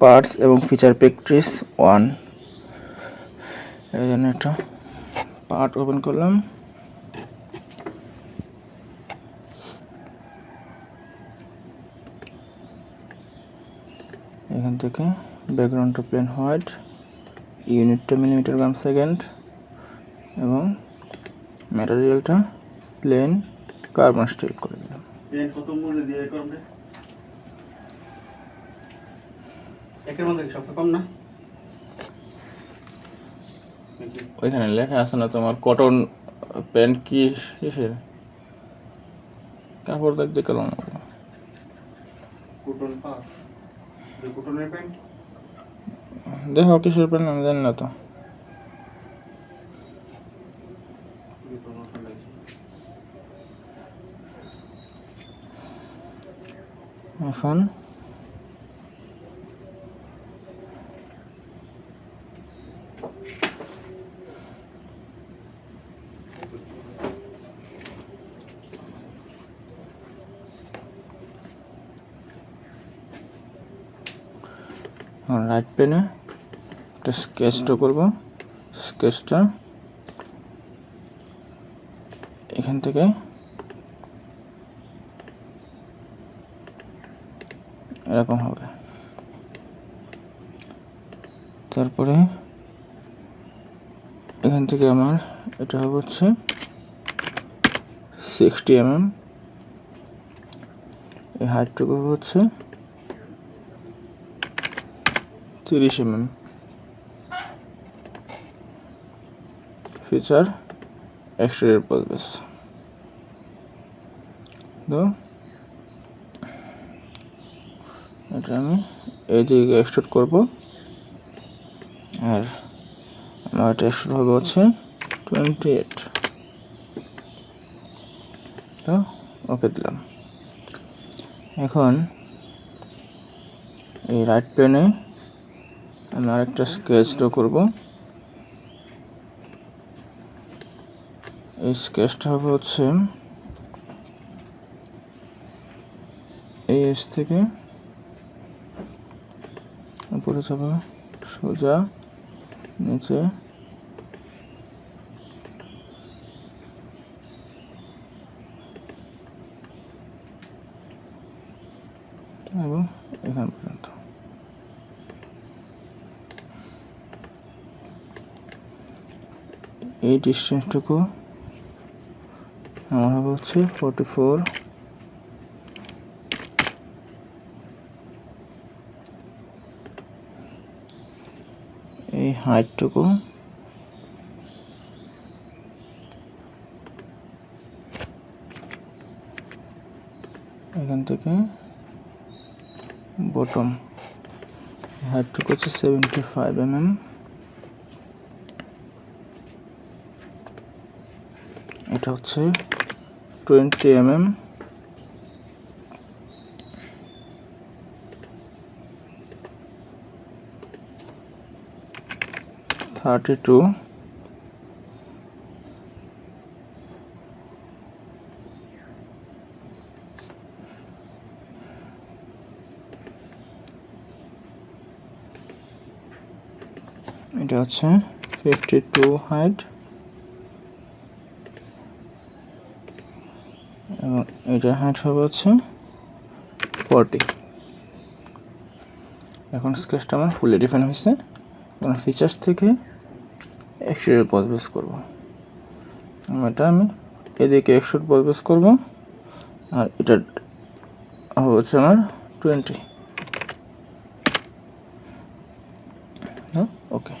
Parts এবং feature practice one এই জন্য একটা পার্ট ওপেন করলাম। এখান থেকে ব্যাকগ্রাউন্ডটা প্লেন হোয়াইট ইউনিটটা মিলিমিটার গ্রাম সেকেন্ড এবং ম্যাটেরিয়ালটা প্লেন কার্বন স্টিল করে দিলাম। একের মধ্যে কি সবচেয়ে কম না ওইখানে লেখা আছে না তোমার কটন প্যান্ট কি কিসের কাপড় দেখতে কলম কুটন পাস যে কুটনের প্যান্ট দেখো কিসের প্যান্ট আমি জানি না তো এখন রাইট পেনে একটা স্কেচটা করব। স্কেচটা এখান থেকে এরকম হবে। তারপরে এখান থেকে আমার এটা হবে হচ্ছে সিক্সটি এমএম এই হাইটটুকু হচ্ছে তিরিশ এমএম। ফিচার এক্সটেরিয়র পজবেস তো, এটা আমি এই দিকে এক্সট্রুড করব। আর আমার এটা এক্সট্রুড হবে হচ্ছে টোয়েন্টি এইট তো, ওকে দিলাম। এখন এই রাইট পেনে আমি আরেকটা স্কেচ ড্র করব। এই স্কেচটা হবে হচ্ছে এই এস থেকে উপরে যাবে সোজা, নিচে। এবং এখান পর্যন্ত। এই ডিস্টেন্সটুকু আমার হবে হচ্ছে ফোরটি ফোর এই হাইটটুকু এখান থেকে বটম হাইটটুকু হচ্ছে সেভেন্টি ফাইভ এমএম এটা হচ্ছে টোয়েন্টি এমএম। Thirty two. এটা হচ্ছে ফিফটি টু হাইট এবং এটা হাইট হবে হচ্ছে ফর্টি এখন স্কেচটা আমার ফুলে ডিফেন্ড হয়েছে। এখন ফিচার্স থেকে একশোটের বদবেস করব। এটা আমি এদিকে একশোট বদবেস করব। আর এটা হচ্ছে আমার টোয়েন্টি হ্যাঁ? ওকে